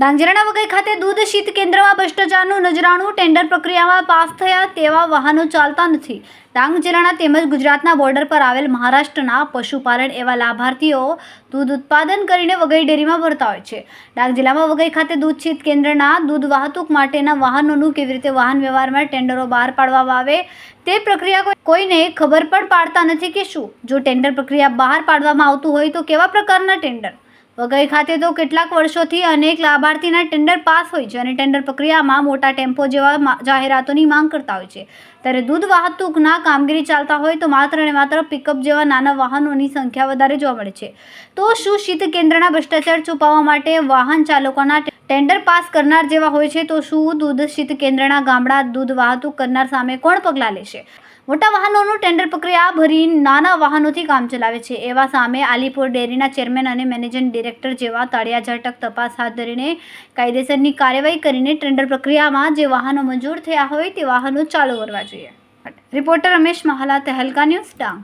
ડાંગજરાના વગઈ ખાતે દૂધ શીત કેન્દ્રમાં ભ્રષ્ટાચારનું નજરાણું ટેન્ડર પ્રક્રિયામાં પાસ થયા તેવા વાહનો ચાલતા નથી. ડાંગ જિલ્લાના તેમજ ગુજરાતના બોર્ડર પર આવેલ મહારાષ્ટ્રના પશુપાલન એવા લાભાર્થીઓ દૂધ ઉત્પાદન કરીને વગઈ ડેરીમાં ભરતા હોય છે. ડાંગ જિલ્લામાં વગઈ ખાતે દૂધ શીત કેન્દ્રના દૂધ વાહતુક માટેના વાહનોનું કેવી રીતે વાહન વ્યવહારમાં ટેન્ડરો બહાર પાડવામાં આવે તે પ્રક્રિયા કોઈને ખબર પણ પાડતા નથી કે શું? જો ટેન્ડર પ્રક્રિયા બહાર પાડવામાં આવતું હોય તો કેવા પ્રકારના ટેન્ડર? વઘઈ ખાતે તો કેટલાક વર્ષોથી અનેક લાભાર્થીના ટેન્ડર પાસ હોય છે અને ટેન્ડર પ્રક્રિયામાં મોટા ટેમ્પો જેવા જાહેરાતોની માંગ કરતા હોય છે. ત્યારે દૂધ વાહતુકના કામગીરી ચાલતા હોય તો માત્ર ને માત્ર પિકઅપ જેવા નાના વાહનોની સંખ્યા વધારે જોવા મળે છે. તો શું શીત કેન્દ્રના ભ્રષ્ટાચાર છુપાવવા માટે વાહન ચાલકોના ટેન્ડર પાસ કરનાર જેવા હોય છે? તો શું દૂધ શીત કેન્દ્રના ગામડા દૂધ વાહતુક કરનાર સામે કોણ પગલાં લેશે? મોટા વાહનોનું ટેન્ડર પ્રક્રિયા ભરી નાના વાહનોથી કામ ચલાવે છે. એવા સામે આલીપુર ડેરીના ચેરમેન અને મેનેજિંગ ડિરેક્ટર જેવા તળિયા ઝટક તપાસ હાથ ધરીને કાયદેસરની કાર્યવાહી કરીને ટેન્ડર પ્રક્રિયામાં જે વાહનો મંજૂર થયા હોય તે વાહનો ચાલુ કરવા જોઈએ. Reporter Ramesh Mahala, Tehelka news Dang.